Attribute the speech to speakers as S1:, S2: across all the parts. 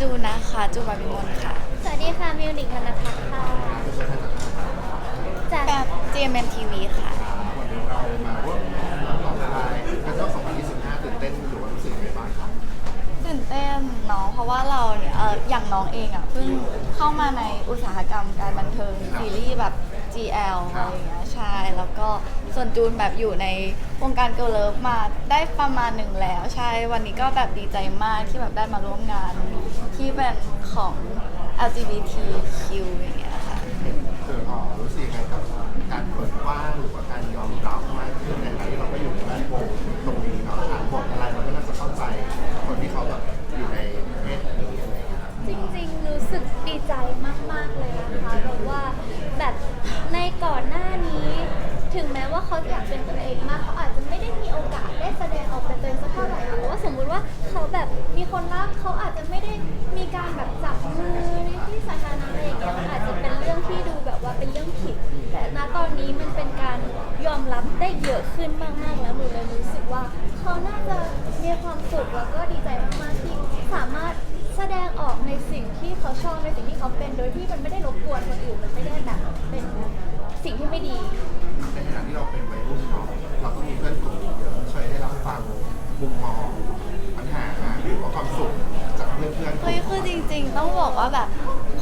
S1: จูนนะคะจูบาบิมลค่ะ
S2: สวัสดีค่ะมิวนิกธนพัฒน์ค่ะจาก
S1: แบบ GMMTV ค่ะ
S3: วันนี้เรามาร่วมต่อเวลาเป็นรอบ2025ตื่นเต้นหรือว่ารู้สึกยังไงบ้างครับ
S1: ตื่นเต้นเนาะเพราะว่าเราเนี่ยเอออย่างน้องเองอะเพิ่งเข้ามาในอุตสาหกรรมการบันเทิงซีรีส์แบบ GL อะไรอย่างเงี้ยใช่ แล้วก็ส่วนจูนแบบอยู่ในวงการเกิร์ลเลิฟมาได้ประมาณหนึ่งแล้วใช่ วันนี้ก็แบบดีใจมากที่แบบได้มาร่วมงานที่เป็นของ LGBTQ อย่างเงี้ยค่ะ
S3: เจออ๋อรู้สึกยังไงกับการ เขาอยากเป็
S2: นตัวเองมากเขาอาจจะไม่ได้มีโอกาสได้แสดงออกเป็นตัวเองสักเท่าไหร่ค่ะแต่ว่าสมมุติว่าเขาแบบมีคนรักเขาอาจจะไม่ได้มีการแบบจับมือในที่สาธารณะอะไรอย่างเงี้ยมันอาจจะเป็นเรื่องที่ดูแบบว่าเป็นเรื่องผิด แต่ณตอนนี้มันเป็นการยอมรับได้เยอะขึ้นมากๆแล้วหนูเลยรู้สึกว่าเขาน่าจะมีความสุขแล้วก็ดีใจมากๆที่สามารถแสดงออกในสิ่งที่เขาชอบในสิ่งที่เขาเป็นโดยที่มันไม่ได้รบกวนคนอื่นมันไม่ได้แบบเป็นสิ่งที่ไม่ดี
S3: เฮ้
S1: ยคือจริงๆ ต้องบอกว่าแบบ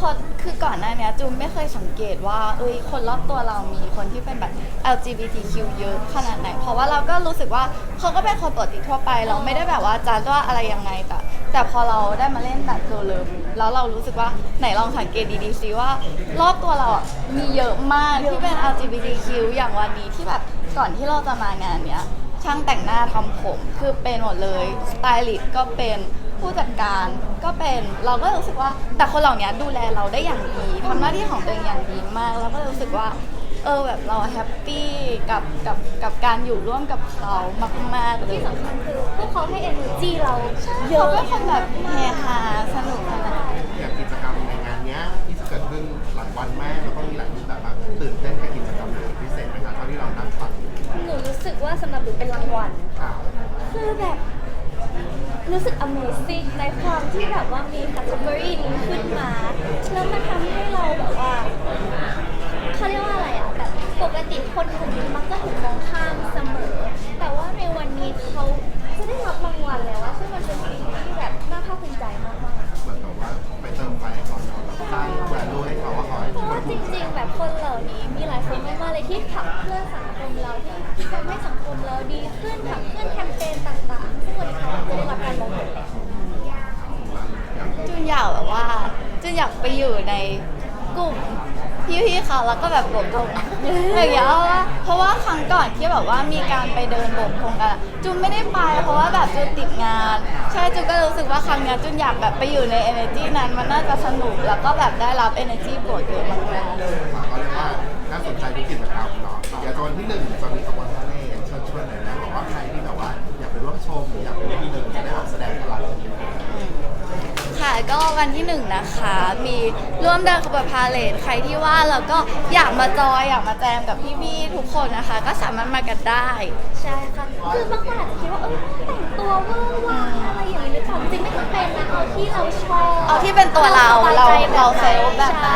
S1: คนคือก่อนหน้าเนี้ยจูนไม่เคยสังเกตว่าเอ้ยคนรอบตัวเรามีคนที่เป็นแบบ LGBTQ เยอะขนาดไหน เพราะว่าเราก็รู้สึกว่าเขาก็เป็นคนปกติทั่วไป เราไม่ได้แบบว่าจะว่าอะไรยังไงแต่แต่พอเราได้มาเล่นแบบเกิร์ลเลิฟแล้วเรารู้สึกว่าไหนลองสังเกตดีๆซิว่ารอบตัวเราอะมีเยอะมากที่เป็น LGBTQ อย่างวันนี้ที่แบบก่อนที่เราจะมางานเนี้ยช่างแต่งหน้าทำผมคือเป็นหมดเลยสไตลิสต์ก็เป็น ผู้จัดการก็เป็นเราก็รู้สึกว่า แต่คนเหล่านี้ดูแลเราได้อย่างดีทำหน้าที่ของตัวเองอย่างดีมากแล้วก็รู้สึกว่าเออแบบเราแฮปปี้กับกับกับการอยู่ร่วมกับเขามากๆเลย
S2: ที่สำคัญคือพวกเขาให้ energy เราเย
S1: เขา
S2: อะ
S1: เป็นคนแบบเฮฮาสนุกสนาน
S3: อย่างกิจกรรมในงานเนี้ยที่จะเกิดขึ้นหลายวันมากแล้วก็มีหลายรูปแบบมากตื่นเต้นกับกิจกรรมไหนพิเศษไหมครับเท่าที่เรานั่งฟังอยู่
S2: หนูรู้สึกว่าสำหรับหนูเป็นรางวัล
S3: ข่าว
S2: คือแบบ รู้สึก amazing ในความที่แบบว่ามี category นี้ขึ้นมา แล้วมันทำให้เราแบบว่าเขาเรียกว่าอะไรอะแบบปกติคนกลุ่มนี้มักจะถูกมองข้ามเสมอ แต่ว่าในวันนี้เขาจะได้รับรางวัลแล้วอะซึ่งมันเป็นสิ่งที่แบบน่าภาคภูมิใจมากๆ
S3: เหมือนกับว่าไปเติมไฟให้เขาเนาะสร้างแวลูให้เขาว่าเขา
S2: เพราะว่าจริงๆ แบบคนเหล่านี้มีหลายคนมากๆเลยที่ขับเคลื่อนสังคมเราที่ทำให้สังคมเราดีขึ้นขับเคลื่อนแคมเปญต่างๆ ซึ่งวันนี้เขาจะได้รับการมองเห็น
S1: จุนอยากแบบว่าจุนอยาก ไปอยู่ในกลุ่มพี่ๆเขาแล้วก็แบบโบกธงอย่างเงี้ยเพราะว่าเพราะว่าครั้งก่อนที่แบบว่ามีการไปเดินโบกธงกันอะจุนไม่ได้ไปเพราะว่าแบบจุนติดงาน ใช่จุนก็รู้สึกว่าครั้งเนี้ยจุนอยากแบบไปอยู่ใน energy นั้นมันน่าจะสนุกแล้วก็แบบได้รับ energy บวกเยอะมากๆ
S3: ก็เรียกว่าน่าสนใจทุกกิจกรรมเนาะเดี๋ยวตอนที่หนึ่งจะมีขบวนพาเหรดเชิญชวนหน่อยนะบอกว่าใครที่แบบว่าอยากไปร่วมชม อยากไปร่วมเดินจะได้แบบแสดงพลังตรงนี้
S1: ค่ะ ก็วันที่หนึ่งนะคะ มีร่วมเดินขบวนพาเลทใครที่ว่าแล้วก็อยากมาจอยอยากมาแจมกับพี่ๆทุกคนนะคะ ก็สามารถมากันได้
S2: ใช่ค่ะ คือบางคนอาจจะคิดว่า เออแต่งตัวเวอร์วางอะไรอย่างนี้หรือเปล่าจริงๆไม่จำเป็นนะเอาที่เราชอบ
S1: เอาที่เป็นตัวเรา
S2: สบยใจ
S1: เรา
S2: แบบ
S1: เราเซ
S2: นั้น
S1: ลล์แบบนั้น